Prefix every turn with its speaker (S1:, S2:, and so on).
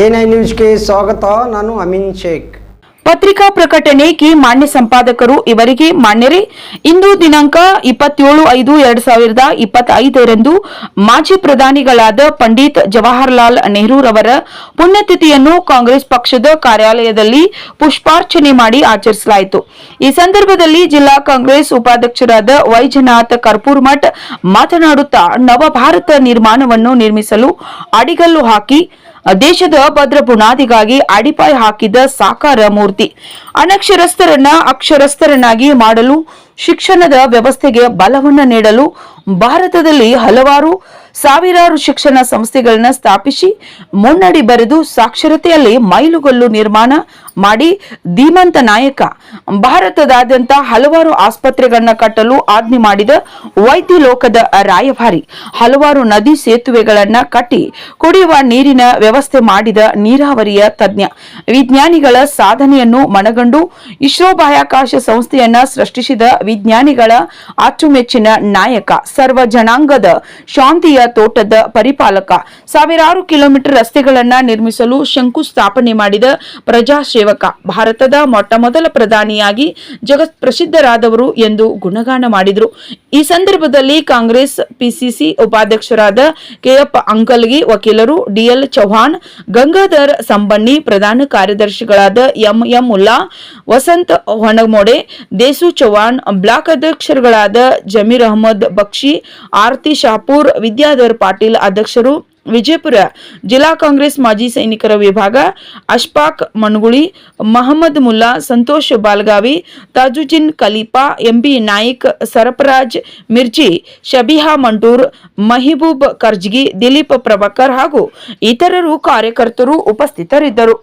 S1: N I ನ್ಯೂಸ್ಗೆ ಸ್ವಾಗತ, ನಾನು ಅಮಿನ್ ಶೇಖ್.
S2: ಪತ್ರಿಕಾ ಪ್ರಕಟಣೆಗೆ ಮಾನ್ಯ ಸಂಪಾದಕರು ಇವರಿಗೆ ಮಾನ್ಯರೇ. ಇಂದು ದಿನಾಂಕ ಇಪ್ಪತ್ತೇಳು ಐದು ಎರಡ್ ಸಾವಿರದ ಇಪ್ಪತ್ತೈದರಂದು ಮಾಜಿ ಪ್ರಧಾನಿಗಳಾದ ಪಂಡಿತ್ ಜವಾಹರಲಾಲ್ ನೆಹರೂರವರ ಪುಣ್ಯತಿಥಿಯನ್ನು ಕಾಂಗ್ರೆಸ್ ಪಕ್ಷದ ಕಾರ್ಯಾಲಯದಲ್ಲಿ ಪುಷ್ಪಾರ್ಚನೆ ಮಾಡಿ ಆಚರಿಸಲಾಯಿತು. ಈ ಸಂದರ್ಭದಲ್ಲಿ ಜಿಲ್ಲಾ ಕಾಂಗ್ರೆಸ್ ಉಪಾಧ್ಯಕ್ಷರಾದ ವೈಜನಾಥ್ ಕರ್ಪೂರ್ಮಠ್ ಮಾತನಾಡುತ್ತಾ, ನವಭಾರತ ನಿರ್ಮಾಣವನ್ನು ನಿರ್ಮಿಸಲು ಅಡಿಗಲ್ಲು ಹಾಕಿ ದೇಶದ ಭದ್ರ ಬುನಾದಿಗಾಗಿ ಅಡಿಪಾಯ ಹಾಕಿದ ಸಾಕಾರ ಮೂರ್ತಿ. ಅನಕ್ಷರಸ್ಥರನ್ನ ಅಕ್ಷರಸ್ಥರನ್ನಾಗಿ ಮಾಡಲು ಶಿಕ್ಷಣದ ವ್ಯವಸ್ಥೆಗೆ ಬಲವನ್ನು ನೀಡಲು ಭಾರತದಲ್ಲಿ ಹಲವಾರು ಸಾವಿರಾರು ಶಿಕ್ಷಣ ಸಂಸ್ಥೆಗಳನ್ನ ಸ್ಥಾಪಿಸಿ ಮುನ್ನಡಿ ಬರೆದು ಸಾಕ್ಷರತೆಯಲ್ಲಿ ಮೈಲುಗಲ್ಲು ನಿರ್ಮಾಣ ಮಾಡಿ ಧೀಮಂತ ನಾಯಕ. ಭಾರತದಾದ್ಯಂತ ಹಲವಾರು ಆಸ್ಪತ್ರೆಗಳನ್ನ ಕಟ್ಟಲು ಆಜ್ಞೆ ಮಾಡಿದ ವೈದ್ಯ ಲೋಕದ ರಾಯಭಾರಿ ಹಲವಾರು ನದಿ ಸೇತುವೆಗಳನ್ನ ಕಟ್ಟಿ ಕುಡಿಯುವ ನೀರಿನ ವ್ಯವಸ್ಥೆ ಮಾಡಿದ ನೀರಾವರಿಯ ತಜ್ಞ. ವಿಜ್ಞಾನಿಗಳ ಸಾಧನೆಯನ್ನು ಮನಗಂಡು ಇಸ್ರೋ ಬಾಹ್ಯಾಕಾಶ ಸಂಸ್ಥೆಯನ್ನ ಸೃಷ್ಟಿಸಿದ ವಿಜ್ಞಾನಿಗಳ ಅಚ್ಚುಮೆಚ್ಚಿನ ನಾಯಕ. ಸರ್ವ ಜನಾಂಗದ ಶಾಂತಿಯ ತೋಟದ ಪರಿಪಾಲಕ. ಸಾವಿರಾರು ಕಿಲೋಮೀಟರ್ ರಸ್ತೆಗಳನ್ನ ನಿರ್ಮಿಸಲು ಶಂಕುಸ್ಥಾಪನೆ ಮಾಡಿದ ಪ್ರಜಾಸೇವಕ. ಭಾರತದ ಮೊಟ್ಟಮೊದಲ ಪ್ರಧಾನಿಯಾಗಿ ಜಗತ್ ಪ್ರಸಿದ್ಧರಾದವರು ಎಂದು ಗುಣಗಾನ ಮಾಡಿದರು. ಈ ಸಂದರ್ಭದಲ್ಲಿ ಕಾಂಗ್ರೆಸ್ ಪಿಸಿಸಿ ಉಪಾಧ್ಯಕ್ಷರಾದ ಕೆಎಪ್ ಅಂಕಲ್ಗಿ ವಕೀಲರು ಡಿಎಲ್ ಚೌಹಾಣ್, ಗಂಗಾಧರ್ ಸಂಬಣ್ಣಿ ಪ್ರಧಾನ ಕಾರ್ಯದರ್ಶಿಗಳಾದ ಎಂಎಂ ಉಲ್ಲಾ, ವಸಂತ್ ಹೊಣಮೋಡೆ, ದೇಸು ಚೌಹಾಣ್, ಬ್ಲಾಕ್ ಅಧ್ಯಕ್ಷರುಗಳಾದ ಜಮೀರ್ ಅಹಮದ್ ಬಕ್ಷಿ, ಆರತಿ ಶಾಪೂರ್ ವಿದ್ಯಾಧರ್ ಪಾಟೀಲ್ ಅಧ್ಯಕ್ಷರು, ವಿಜಯಪುರ ಜಿಲ್ಲಾ ಕಾಂಗ್ರೆಸ್ ಮಾಜಿ ಸೈನಿಕರ ವಿಭಾಗ, ಅಶ್ಫಾಕ್ ಮಣಗುಳಿ, ಮಹಮ್ಮದ್ ಮುಲ್ಲಾ, ಸಂತೋಷ್ ಬಾಲ್ಗಾವಿ ತಾಜುಜಿನ್ ಕಲೀಪಾ ಎಂಬಿ ನಾಯಕ್, ಸರಫರಾಜ್ ಮಿರ್ಜಿ, ಶಬಿಹಾ ಮಂಟೂರ್, ಮಹಿಬೂಬ್ ಕರ್ಜ್ಗಿ, ದಿಲೀಪ್ ಪ್ರಭಾಕರ್ ಹಾಗೂ ಇತರರು ಕಾರ್ಯಕರ್ತರು ಉಪಸ್ಥಿತರಿದ್ದರು.